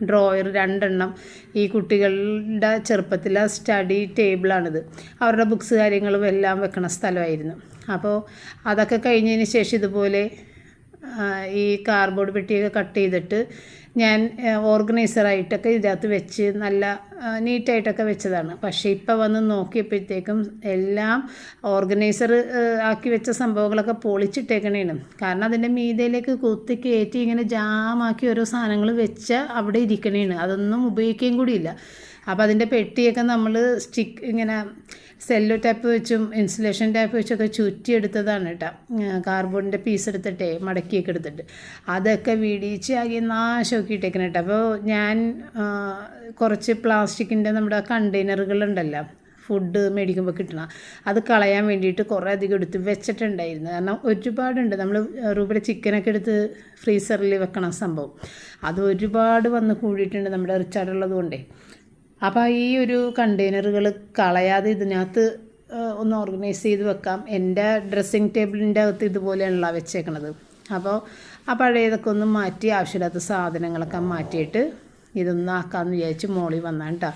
ഡ്രോയർ രണ്ടെണ്ണം ഈ കുട്ടികളുടെ ചെറുപ്പത്തിലെ സ്റ്റഡി ടേബിളാണിത്. അവരുടെ ബുക്സ് കാര്യങ്ങളും എല്ലാം വെക്കണ സ്ഥലമായിരുന്നു. അപ്പോൾ അതൊക്കെ കഴിഞ്ഞതിന് ശേഷം ഇതുപോലെ ഈ കാർഡ്ബോർഡ് പെട്ടിയൊക്കെ കട്ട് ചെയ്തിട്ട് ഞാൻ ഓർഗനൈസറായിട്ടൊക്കെ ഇതിനകത്ത് വെച്ച് നല്ല നീറ്റായിട്ടൊക്കെ വെച്ചതാണ്. പക്ഷേ ഇപ്പോൾ വന്ന് നോക്കിയപ്പോഴത്തേക്കും എല്ലാം ഓർഗനൈസർ ആക്കി വെച്ച സംഭവങ്ങളൊക്കെ പൊളിച്ചിട്ടേക്കണേണ് കാരണം അതിന്റെ മീതയിലേക്ക് കുത്തി കയറ്റി ഇങ്ങനെ ജാമാക്കി ഓരോ സാധനങ്ങൾ വെച്ച് അവിടെ ഇരിക്കണേണ് അതൊന്നും ഉപയോഗിക്കുകയും കൂടിയില്ല. അപ്പോൾ അതിന്റെ പെട്ടിയൊക്കെ നമ്മൾ സ്റ്റിക്ക് ഇങ്ങനെ സെല്ലോ ടൈപ്പ് വെച്ചും ഇൻസുലേഷൻ ടൈപ്പ് വെച്ചൊക്കെ ചുറ്റിയെടുത്തതാണ് കേട്ടോ കാർബോണിന്റെ പീസ് എടുത്തിട്ടേ മടക്കിയൊക്കെ എടുത്തിട്ട്. അതൊക്കെ വീടിച്ച് ആകെ നാശമൊക്കെ കേട്ടോ അപ്പോൾ ഞാൻ കുറച്ച് പ്ലാസ്റ്റിക്കിന്റെ നമ്മുടെ കണ്ടെയ്നറുകളുണ്ടല്ലോ ഫുഡ് മേടിക്കുമ്പോൾ കിട്ടണം അത് കളയാൻ വേണ്ടിയിട്ട് കുറേ അധികം എടുത്ത് വെച്ചിട്ടുണ്ടായിരുന്നു. കാരണം ഒരുപാടുണ്ട്. നമ്മൾ റൂപയുടെ ചിക്കനൊക്കെ എടുത്ത് ഫ്രീസറിൽ വെക്കണ സംഭവം. അത് ഒരുപാട് വന്ന് കൂടിയിട്ടുണ്ട് നമ്മുടെ റിച്ചാർഡുള്ളത് കൊണ്ടേ. അപ്പോൾ ഈ ഒരു കണ്ടെയ്നറുകൾ കളയാതെ ഇതിനകത്ത് ഒന്ന് ഓർഗനൈസ് ചെയ്ത് വെക്കാം. എന്റെ ഡ്രസ്സിങ് ടേബിളിന്റെ അകത്ത് ഇതുപോലെയാണല്ലോ വെച്ചേക്കണത്. അപ്പോൾ ആ പഴയതൊക്കെ ഒന്ന് മാറ്റി ആവശ്യമില്ലാത്ത സാധനങ്ങളൊക്കെ മാറ്റിയിട്ട് ഇതൊന്ന് ആക്കാമെന്ന് വിചാരിച്ച് മോളിൽ വന്നാണ് കേട്ടോ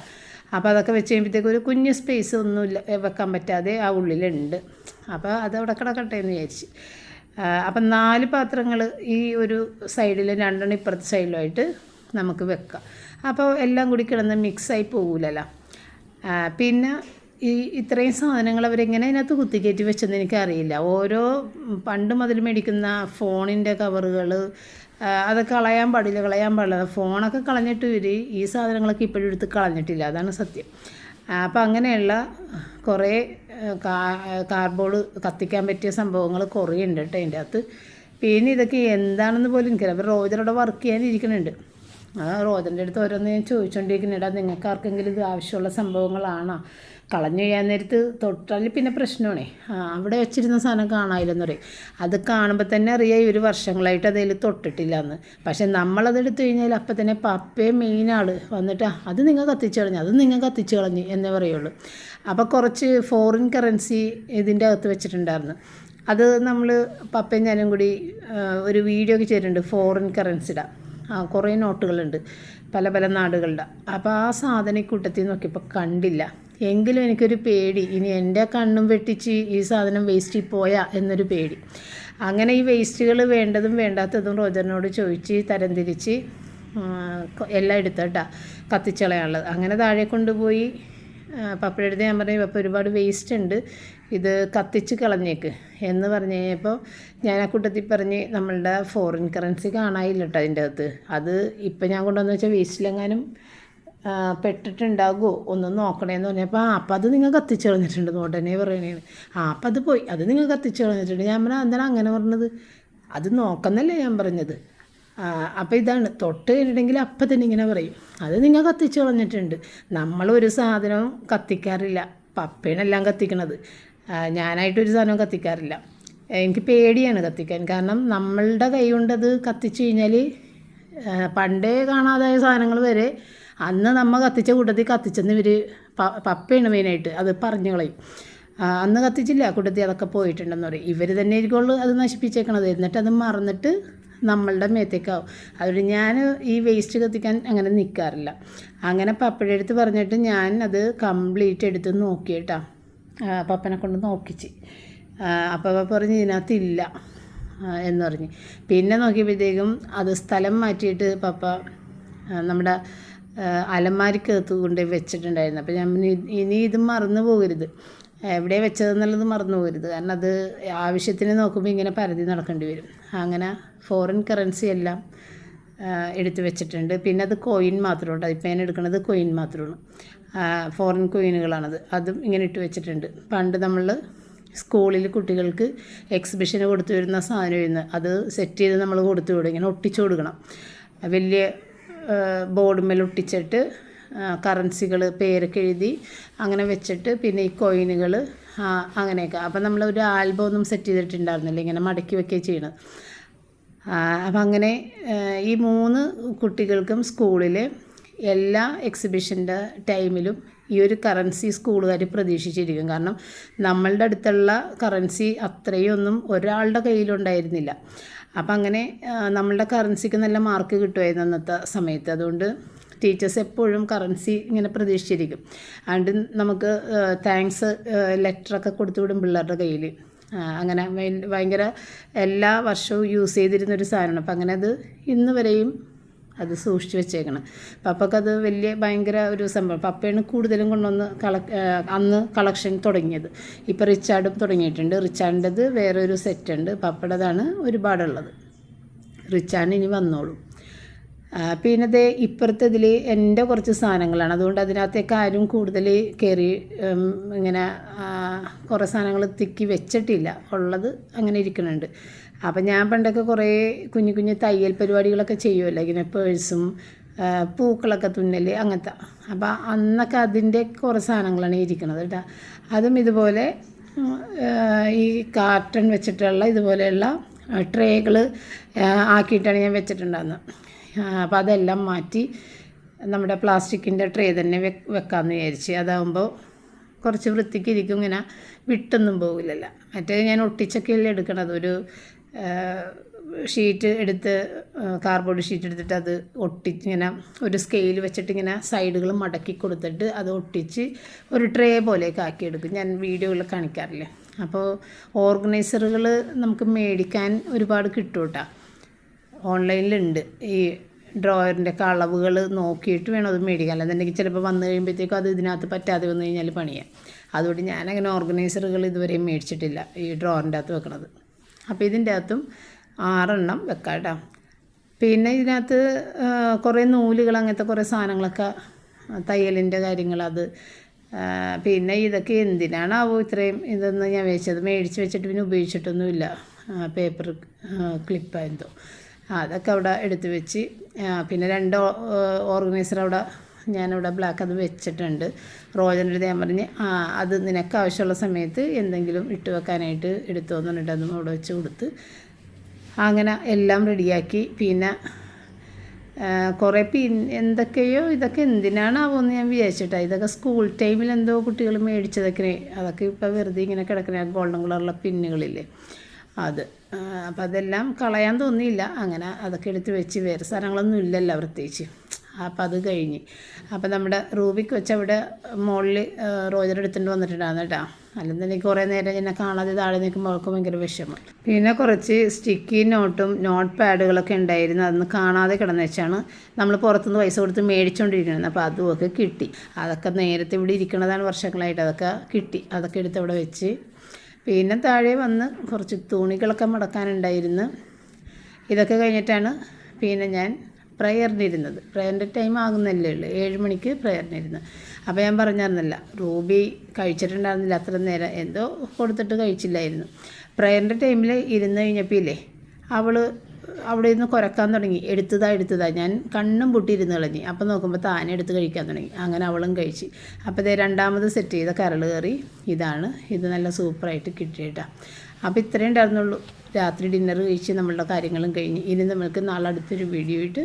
അപ്പോൾ അതൊക്കെ വെച്ച് കഴിയുമ്പോഴത്തേക്ക് ഒരു കുഞ്ഞ് സ്പേസ് ഒന്നും ഇല്ല വെക്കാൻ പറ്റാതെ ആ ഉള്ളിലുണ്ട്. അപ്പോൾ അത് അവിടെ കിടക്കട്ടെ എന്ന് വിചാരിച്ച്. അപ്പം നാല് പാത്രങ്ങൾ ഈ ഒരു സൈഡിൽ രണ്ടെണ്ണം ഇപ്പുറത്തെ സൈഡിലുമായിട്ട് നമുക്ക് വെക്കാം. അപ്പോൾ എല്ലാം കൂടി കിടന്ന് മിക്സായി പോകില്ലല്ലോ പിന്നെ ഈ ഇത്രയും സാധനങ്ങൾ അവരെങ്ങനെ അതിനകത്ത് കുത്തിക്കയറ്റി വെച്ചെന്ന് എനിക്കറിയില്ല. ഓരോ പണ്ട് മുതൽ മേടിക്കുന്ന ഫോണിന്റെ കവറുകൾ അത് കളയാൻ പാടില്ല കളയാൻ പാടില്ല. ഫോണൊക്കെ കളഞ്ഞിട്ട് ഇവർ ഈ സാധനങ്ങളൊക്കെ ഇപ്പോഴും എടുത്ത് കളഞ്ഞിട്ടില്ല. അതാണ് സത്യം. അപ്പോൾ അങ്ങനെയുള്ള കുറേ കാർബോർഡ് കത്തിക്കാൻ പറ്റിയ സംഭവങ്ങൾ കുറേ ഉണ്ട് കേട്ടോ അതിന്റെ അകത്ത്. പിന്നെ ഇതൊക്കെ എന്താണെന്ന് പോലും എനിക്കറിയാം അപ്പോൾ റോജറോടെ വർക്ക് ചെയ്യാനിരിക്കുന്നുണ്ട്. ആ റോജന്റെ അടുത്ത് ഓരോന്ന് ഞാൻ ചോദിച്ചുകൊണ്ടിരിക്കുന്നിടാ നിങ്ങൾക്ക് ആർക്കെങ്കിലും ഇത് ആവശ്യമുള്ള സംഭവങ്ങളാണോ? കളഞ്ഞു കഴിയാൻ നേരത്ത് തൊട്ടാൽ പിന്നെ പ്രശ്നമാണേ. അവിടെ വെച്ചിരുന്ന സാധനം കാണാനില്ലെന്ന് പറയും. അത് കാണുമ്പോൾ തന്നെ അറിയാം ഒരു വർഷങ്ങളായിട്ട് അതിൽ തൊട്ടിട്ടില്ല എന്ന് പക്ഷെ നമ്മളത് എടുത്തു കഴിഞ്ഞാൽ അപ്പം തന്നെ പപ്പേ മെയിൻ ആൾ വന്നിട്ട് അത് നിങ്ങൾ കത്തിച്ചു കളഞ്ഞു അത് നിങ്ങൾ കത്തിച്ചു കളഞ്ഞു എന്നേ പറയുള്ളൂ. അപ്പോൾ കുറച്ച് ഫോറിൻ കറൻസി ഇതിന്റെ അകത്ത് വെച്ചിട്ടുണ്ടായിരുന്നു. അത് നമ്മൾ പപ്പയും ഞാനും കൂടി ഒരു വീഡിയോ ഒക്കെ ചെയ്തിട്ടുണ്ട് ഫോറിൻ കറൻസിയുടെ കുറേ നോട്ടുകളുണ്ട്. പല പല നാടുകളുടെ. അപ്പോൾ ആ സാധനക്കൂട്ടത്തിൽ നോക്കിയപ്പോൾ കണ്ടില്ല. എങ്കിലും എനിക്കൊരു പേടി. ഇനി എന്റെ കണ്ണും വെട്ടിച്ച് ഈ സാധനം വേസ്റ്റിൽ പോയാ എന്നൊരു പേടി. അങ്ങനെ ഈ വേസ്റ്റുകൾ വേണ്ടതും വേണ്ടാത്തതും റോജറിനോട് ചോദിച്ച് തരംതിരിച്ച് എല്ലാം എടുത്തട്ടാ കത്തിച്ചളയാനുള്ളത്. അങ്ങനെ താഴെ കൊണ്ടുപോയി പപ്പയുടെ ഞാൻ പറഞ്ഞു പപ്പ ഒരുപാട് വേസ്റ്റ് ഉണ്ട്. ഇത് കത്തിച്ച് കളഞ്ഞേക്ക്. എന്ന് പറഞ്ഞു കഴിഞ്ഞപ്പോൾ ഞാൻ ആ കൂട്ടത്തിൽ പറഞ്ഞ് നമ്മളുടെ ഫോറിൻ കറൻസി കാണാനില്ല കേട്ടോ അതിന്റെ അകത്ത്. അത് ഇപ്പം ഞാൻ കൊണ്ടുവന്ന് വെച്ചാൽ വേസ്റ്റിലെങ്ങാനും പെട്ടിട്ടുണ്ടാകുമോ ഒന്ന് നോക്കണേന്ന് പറഞ്ഞപ്പോൾ ആ അപ്പം അത് നിങ്ങൾ കത്തിച്ച് കളഞ്ഞിട്ടുണ്ട് ഉടനെ പറയണേ. ആ അപ്പം അത് പോയി. അത് നിങ്ങൾ കത്തിച്ച് കളഞ്ഞിട്ടുണ്ട്. ഞാൻ പറഞ്ഞാൽ എന്താണ് അങ്ങനെ പറഞ്ഞത്? അത് നോക്കുന്നല്ലേ ഞാൻ പറഞ്ഞത്. അപ്പോൾ ഇതാണ്. തൊട്ട് കഴിഞ്ഞിട്ടുണ്ടെങ്കിൽ അപ്പം തന്നെ ഇങ്ങനെ പറയും. അത് നിങ്ങൾ കത്തിച്ച് കളഞ്ഞിട്ടുണ്ട്. നമ്മളൊരു സാധനവും കത്തിക്കാറില്ല. പപ്പേനെല്ലാം കത്തിക്കണത്. ഞാനായിട്ടൊരു സാധനവും കത്തിക്കാറില്ല. എനിക്ക് പേടിയാണ് കത്തിക്കാൻ. കാരണം നമ്മളുടെ കൈ കൊണ്ടത് കത്തിച്ചു കഴിഞ്ഞാൽ പണ്ടേ കാണാതായ സാധനങ്ങൾ വരെ അന്ന് നമ്മൾ കത്തിച്ച കൂട്ടത്തിൽ കത്തിച്ചെന്ന് ഇവർ പപ്പയാണ് മെയിനായിട്ട് അത് പറഞ്ഞു കളയും. അന്ന് കത്തിച്ചില്ല. കൂട്ടത്തിൽ അതൊക്കെ പോയിട്ടുണ്ടെന്ന് പറയും. ഇവർ തന്നെ ആയിരിക്കുള്ളൂ അത് നശിപ്പിച്ചേക്കണത്. എന്നിട്ട് അത് മറന്നിട്ട് നമ്മളുടെ മേത്തേക്കാവും. അതുകൊണ്ട് ഞാൻ ഈ വേസ്റ്റ് കത്തിക്കാൻ അങ്ങനെ നിൽക്കാറില്ല അങ്ങനെ പപ്പയുടെ അടുത്ത് പറഞ്ഞിട്ട് ഞാൻ അത് കംപ്ലീറ്റ് എടുത്ത് നോക്കിയിട്ടാ. ആ, പപ്പനെ കൊണ്ട് നോക്കിച്ച്. അപ്പം പപ്പ പറഞ്ഞ് ഇതിനകത്തില്ല എന്ന് പറഞ്ഞ്. പിന്നെ നോക്കിയപ്പോഴത്തേക്കും അത് സ്ഥലം മാറ്റിയിട്ട് പപ്പ നമ്മുടെ അലമാരിക്കകത്ത് കൊണ്ട് വെച്ചിട്ടുണ്ടായിരുന്നു. അപ്പോൾ ഞാൻ ഇനി ഇത് മറന്നു പോകരുത്. എവിടെ വെച്ചതെന്നുള്ളത് മറന്നു പോകരുത്. കാരണം അത് ആവശ്യത്തിന് നോക്കുമ്പോൾ ഇങ്ങനെ പരതി നടക്കേണ്ടി വരും. അങ്ങനെ ഫോറിൻ കറൻസി എല്ലാം എടുത്തു എടുത്ത് വെച്ചിട്ടുണ്ട്. പിന്നെ അത് കോയിൻ മാത്രമുണ്ട് അതിപ്പോൾ ഞാൻ എടുക്കുന്നത് കോയിൻ മാത്രമാണ് ഫോറിൻ കോയിനുകളാണത് അതും ഇങ്ങനെ ഇട്ട് വെച്ചിട്ടുണ്ട്. പണ്ട് നമ്മൾ സ്കൂളിൽ കുട്ടികൾക്ക് എക്സിബിഷന് കൊടുത്തു വരുന്ന സാധനമായിരുന്നു. അത് സെറ്റ് ചെയ്ത് നമ്മൾ കൊടുത്തു വിടും. ഇങ്ങനെ ഒട്ടിച്ചു കൊടുക്കണം. വലിയ ബോർഡുമേൽ ഒട്ടിച്ചിട്ട് കറൻസികൾ പേരൊക്കെ എഴുതി അങ്ങനെ വെച്ചിട്ട് പിന്നെ ഈ കോയിനുകൾ അങ്ങനെയൊക്കെ. അപ്പം നമ്മൾ ഒരു ആൽബം ഒന്നും സെറ്റ് ചെയ്തിട്ടുണ്ടായിരുന്നില്ല. ഇങ്ങനെ മടക്കി വെക്കുകയും ചെയ്യണം അപ്പം അങ്ങനെ ഈ മൂന്ന് കുട്ടികൾക്കും സ്കൂളിൽ എല്ലാ എക്സിബിഷന്റെ ടൈമിലും ഈ ഒരു കറൻസി സ്കൂളുകാർ പ്രതീക്ഷിച്ചിരിക്കും. കാരണം നമ്മളുടെ അടുത്തുള്ള കറൻസി അത്രയൊന്നും ഒരാളുടെ കയ്യിലുണ്ടായിരുന്നില്ല. അപ്പം അങ്ങനെ നമ്മളുടെ കറൻസിക്ക് നല്ല മാർക്ക് കിട്ടുമായിരുന്നു അന്നത്തെ സമയത്ത്. അതുകൊണ്ട് ടീച്ചേഴ്സ് എപ്പോഴും കറൻസി ഇങ്ങനെ പ്രതീക്ഷിച്ചിരിക്കും. അതുകൊണ്ട് നമുക്ക് താങ്ക്സ് ലെറ്ററൊക്കെ കൊടുത്തു വിടും പിള്ളേരുടെ കയ്യിൽ അങ്ങനെ ഭയ- ഭയങ്കര എല്ലാ വർഷവും യൂസ് ചെയ്തിരുന്ന ഒരു സാധനമാണ്. അപ്പം അങ്ങനെ അത് ഇന്ന് വരെയും അത് സൂക്ഷിച്ച് വെച്ചേക്കണം. പപ്പക്കത് വലിയ ഭയങ്കര ഒരു സംഭവം. പപ്പയാണ് കൂടുതലും കൊണ്ടുവന്ന് കള അന്ന് കളക്ഷൻ തുടങ്ങിയത്. ഇപ്പോൾ റിച്ചാർഡും തുടങ്ങിയിട്ടുണ്ട്. റിച്ചാർഡിന്റെത് വേറൊരു സെറ്റ് ഉണ്ട് പപ്പയുടേതാണ് ഒരുപാടുള്ളത്. റിച്ചാർഡ് ഇനി വന്നോളൂ. പിന്നെ ദേ ഇപ്പുറത്തെ ഇതിൽ എന്റെ കുറച്ച് സാധനങ്ങളാണ്. അതുകൊണ്ട് അതിനകത്തേക്ക് ആരും കൂടുതൽ കയറി ഇങ്ങനെ കുറേ സാധനങ്ങൾ തിക്കി വെച്ചിട്ടില്ല. ഉള്ളത് അങ്ങനെ ഇരിക്കുന്നുണ്ട് അപ്പം ഞാൻ പണ്ടൊക്കെ കുറേ കുഞ്ഞു കുഞ്ഞു തയ്യൽ പരിപാടികളൊക്കെ ചെയ്യുമല്ലോ ഇങ്ങനെ പേഴ്സും പൂക്കളൊക്കെ തുന്നൽ അങ്ങനത്തെ. അപ്പോൾ അന്നൊക്കെ അതിന്റെ കുറേ സാധനങ്ങളാണ് ഇരിക്കുന്നത് കേട്ടോ. അതും ഇതുപോലെ ഈ കാർട്ടൺ വെച്ചിട്ടുള്ള ഇതുപോലെയുള്ള ട്രേകൾ ആക്കിയിട്ടാണ് ഞാൻ വെച്ചിട്ടുണ്ടായിരുന്നത് അപ്പോൾ അതെല്ലാം മാറ്റി നമ്മുടെ പ്ലാസ്റ്റിക്കിന്റെ ട്രേ തന്നെ വെ വെക്കാമെന്ന് വിചാരിച്ച്. അതാകുമ്പോൾ കുറച്ച് വൃത്തിക്ക് ഇരിക്കും ഇങ്ങനെ വിട്ടൊന്നും പോകില്ലല്ലോ മറ്റേ ഞാൻ ഒട്ടിച്ചൊക്കെയല്ലേ എടുക്കണത് ഒരു ഷീറ്റ് എടുത്ത് കാർഡ്ബോർഡ് ഷീറ്റ് എടുത്തിട്ട് അത് ഒട്ടിച്ച് ഇങ്ങനെ ഒരു സ്കെയിൽ വെച്ചിട്ട് ഇങ്ങനെ സൈഡുകൾ മടക്കി കൊടുത്തിട്ട് അത് ഒട്ടിച്ച് ഒരു ട്രേ പോലെയൊക്കെ ആക്കിയെടുക്കും. ഞാൻ വീഡിയോയിൽ കാണിക്കാറില്ലേ? അപ്പോൾ ഓർഗനൈസറുകൾ നമുക്ക് മേടിക്കാൻ ഒരുപാട് കിട്ടും കേട്ടോ ഓൺലൈനിലുണ്ട്. ഈ ഡ്രോയറിന്റെ ഒക്കെ അളവുകൾ നോക്കിയിട്ട് വേണം അത് മേടിക്കാൻ. അല്ലെന്നുണ്ടെങ്കിൽ ചിലപ്പോൾ വന്നു കഴിയുമ്പോഴത്തേക്കും അത് ഇതിനകത്ത് പറ്റാതെ വന്നു കഴിഞ്ഞാൽ പണിയാം. അതുകൊണ്ട് ഞാനങ്ങനെ ഓർഗനൈസറുകൾ ഇതുവരെയും മേടിച്ചിട്ടില്ല ഈ ഡ്രോറിന്റെ അകത്ത് വെക്കണത്. അപ്പോൾ ഇതിന്റെ അകത്തും ആറെണ്ണം വെക്കാം കേട്ടോ. പിന്നെ ഇതിനകത്ത് കുറേ നൂലുകൾ അങ്ങനത്തെ കുറേ സാധനങ്ങളൊക്കെ തയ്യലിന്റെ കാര്യങ്ങൾ അത് പിന്നെ ഇതൊക്കെ എന്തിനാണാവോ ഇത്രയും ഇതൊന്ന് ഞാൻ വെച്ചത്? മേടിച്ച് വെച്ചിട്ട് പിന്നെ ഉപയോഗിച്ചിട്ടൊന്നുമില്ല. പേപ്പർ ക്ലിപ്പ് എന്തോ. അതൊക്കെ അവിടെ എടുത്ത് വെച്ച് പിന്നെ രണ്ട് ഓർഗനൈസർ അവിടെ ഞാനവിടെ ബ്ലാക്ക് അത് വെച്ചിട്ടുണ്ട്. റോജന്റെ ഞാൻ പറഞ്ഞ് ആ അത് നിനക്ക് ആവശ്യമുള്ള സമയത്ത് എന്തെങ്കിലും ഇട്ട് വെക്കാനായിട്ട് എടുത്തു വന്നിട്ട് അതും അവിടെ വെച്ച് കൊടുത്ത്. അങ്ങനെ എല്ലാം റെഡിയാക്കി പിന്നെ കുറേ പി എന്തൊക്കെയോ ഇതൊക്കെ എന്തിനാണാവോന്ന് ഞാൻ വിചാരിച്ചിട്ടാ. ഇതൊക്കെ സ്കൂൾ ടൈമിൽ എന്തോ കുട്ടികൾ മേടിച്ചതൊക്കെ. അതൊക്കെ ഇപ്പോൾ വെറുതെ ഇങ്ങനെ കിടക്കുന്ന ഗോൾഡൻ കളറുള്ള പിന്നുകളില്ലേ. അത് അപ്പം അതെല്ലാം കളയാൻ തോന്നിയില്ല. അങ്ങനെ അതൊക്കെ എടുത്ത് വെച്ച് വേറെ സാധനങ്ങളൊന്നും ഇല്ലല്ലോ പ്രത്യേകിച്ച്. അപ്പം അത് കഴിഞ്ഞ്. അപ്പം നമ്മുടെ റൂബിക്ക് വെച്ച് അവിടെ മുകളിൽ റോജർ എടുത്തുകൊണ്ട് വന്നിട്ടുണ്ടായിരുന്നു കേട്ടോ. തന്നെ കുറേ നേരം എന്നെ കാണാതെ താഴെ നിൽക്കുമ്പോൾ അവൾക്ക് ഭയങ്കര വിഷമം. പിന്നെ കുറച്ച് സ്റ്റിക്കി നോട്ടും നോട്ട് പാഡുകളൊക്കെ ഉണ്ടായിരുന്നു. അതൊന്ന് കാണാതെ കിടന്നു വെച്ചാണ് നമ്മൾ പുറത്തുനിന്ന് പൈസ കൊടുത്ത് മേടിച്ചുകൊണ്ടിരിക്കുന്നത് അപ്പോൾ അതുമൊക്കെ കിട്ടി. അതൊക്കെ നേരത്തെ ഇവിടെ ഇരിക്കുന്നതാണ് വർഷങ്ങളായിട്ട്. അതൊക്കെ കിട്ടി. അതൊക്കെ എടുത്ത് അവിടെ വെച്ച്. പിന്നെ താഴെ വന്ന് കുറച്ച് തുണികളൊക്കെ മടക്കാനുണ്ടായിരുന്നു. ഇതൊക്കെ കഴിഞ്ഞിട്ടാണ് പിന്നെ ഞാൻ പ്രയറിനിരുന്നത്. പ്രയറിന്റെ ടൈം ആകുന്നല്ലേ ഉള്ളൂ. ഏഴ് മണിക്ക് പ്രയറിനിരുന്നു അപ്പോൾ ഞാൻ പറഞ്ഞിരുന്നില്ല റൂബി കഴിച്ചിട്ടുണ്ടായിരുന്നില്ല അത്ര നേരം. എന്തോ കൊടുത്തിട്ട് കഴിച്ചില്ലായിരുന്നു. പ്രയറിന്റെ ടൈമിൽ ഇരുന്ന് കഴിഞ്ഞപ്പോൾ അവൾ അവിടെ ഇരുന്ന് കുരക്കാൻ തുടങ്ങി. എടുത്തതാ എടുത്തതാ. ഞാൻ കണ്ണും പൊട്ടിയിരുന്ന് കളഞ്ഞു. അപ്പോൾ നോക്കുമ്പോൾ താനെ എടുത്ത് കഴിക്കാൻ തുടങ്ങി. അങ്ങനെ അവളും കഴിച്ച്. അപ്പോൾ ഇതേ രണ്ടാമത് സെറ്റ് ചെയ്ത കരൾ കറി ഇതാണ്. ഇത് നല്ല സൂപ്പറായിട്ട് കിട്ടിയിട്ടാ അപ്പോൾ ഇത്രയും ഉണ്ടായിരുന്നുള്ളൂ. രാത്രി ഡിന്നർ കഴിച്ച് നമ്മളുടെ കാര്യങ്ങളും കഴിഞ്ഞ്. ഇനി നമ്മൾക്ക് നാളെ അടുത്തൊരു വീഡിയോ ആയിട്ട്